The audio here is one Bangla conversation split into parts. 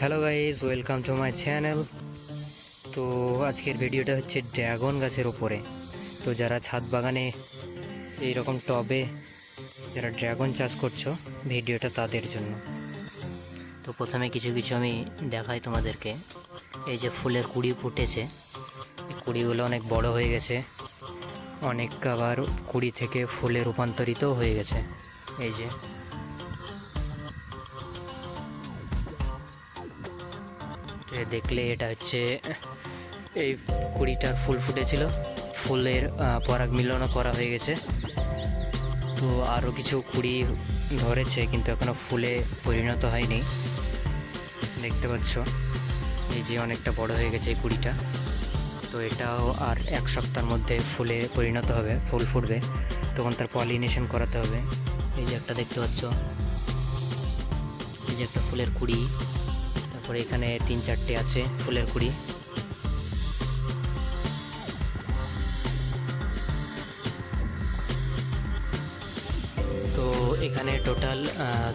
Hello guys welcome to my channel তো আজকের ভিডিওটা হচ্ছে ড্রাগন গাছের ওপরে তো যারা ছাদ বাগানে এইরকম টবে যারা ড্রাগন চাষ করছ ভিডিওটা তাদের জন্য। তো প্রথমে কিছু কিছু আমি দেখাই তোমাদেরকে। এই যে ফুলের কুড়ি ফুটেছে। কুড়িগুলো অনেক বড় হয়ে গেছে। অনেক আবার কুড়ি থেকে ফুলে রূপান্তরিত হয়ে গেছে। এই যে দেখলে এটা হচ্ছে, এই কুড়িটার ফুল ফুটেছিল। ফুলের পরাগ মিলনও করা হয়ে গেছে। তো আরও কিছু কুড়ি ধরেছে, কিন্তু এখনও ফুলে পরিণত হয়নি। দেখতে পাচ্ছ, এই যে অনেকটা বড় হয়ে গেছে এই কুড়িটা। তো এটাও আর এক সপ্তাহের মধ্যে ফুলে পরিণত হবে, ফুল ফুটবে। তখন তার পলিনেশন করাতে হবে। এই যে একটা দেখতে পাচ্ছ, এই যে একটা ফুলের কুড়ি। তারপরে এখানে তিন চারটে আছে ফুলের কুড়ি। তো এখানে টোটাল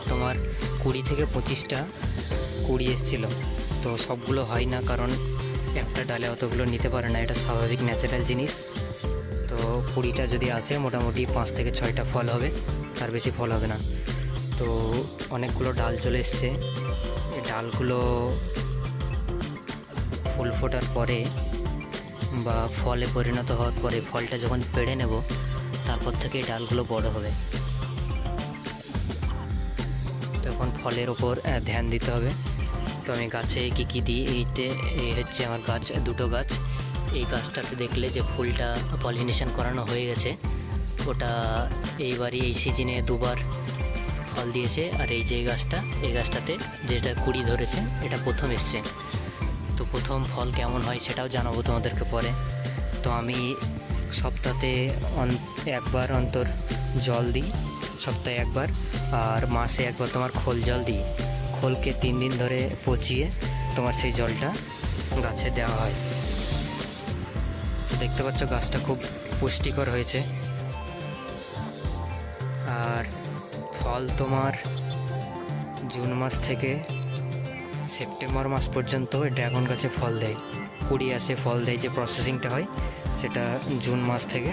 তোমার কুড়ি থেকে পঁচিশটা কুড়ি এসছিল। তো সবগুলো হয় না কারণ একটা ডালে অতগুলো নিতে পারে না, এটা স্বাভাবিক ন্যাচারাল জিনিস। তো কুড়িটা যদি আসে, মোটামুটি পাঁচ থেকে ছয়টা ফল হবে, তার বেশি ফল হবে না। তো অনেকগুলো ডাল চলে এসছে। এই ডালগুলো ফুল ফোটার পরে বা ফলে পরিণত হওয়ার পরে ফলটা যখন পেড়ে নেব, তারপর থেকে ডালগুলো বড় হবে। তখন ফলের ওপর ধ্যান দিতে হবে। তো আমি গাছে কী কী দিই এইতে এই হচ্ছে আমার গাছ, দুটো গাছ। এই গাছটাতে দেখলে যে ফুলটা পলিনেশন করানো হয়ে গেছে। ওটা এইবারই এই সিজনে দুবার ফল দিয়েছে আর এই যে গাছটা, এই গাছটাতে যেটা কুড়ি ধরেছে, এটা প্রথম এসছে। তো প্রথম ফল কেমন হয় সেটাও জানাব তোমাদেরকে পরে। তো আমি সপ্তাহে একবার অন্তর জল দিই, সপ্তাহে একবার, আর মাসে একবার তোমার খোল জল দিই। খোলকে তিন দিন ধরে পচিয়ে তোমার সেই জলটা গাছে দেওয়া হয়। দেখতে পাচ্ছ গাছটা খুব পুষ্টিকর হয়েছে। আর ফল তোমার জুন মাস থেকে সেপ্টেম্বর মাস পর্যন্ত ড্রাগন গাছে ফল দেয়। কুড়ি আসে ফল দেয় যে প্রসেসিংটা হয়, সেটা জুন মাস থেকে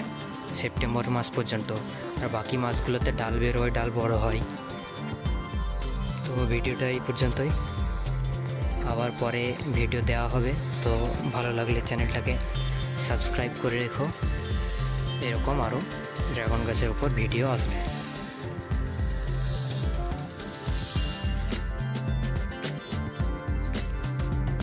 সেপ্টেম্বর মাস পর্যন্ত। আর বাকি মাসগুলোতে ডাল বের হয়, ডাল বড় হয়। তো ভিডিওটা এই পর্যন্তই। আবার পরে ভিডিও দেওয়া হবে, তো ভালো লাগলে চ্যানেলটাকে সাবস্ক্রাইব করে রেখো। এরকম আরও ড্রাগন গাছের উপর ভিডিও আসবে।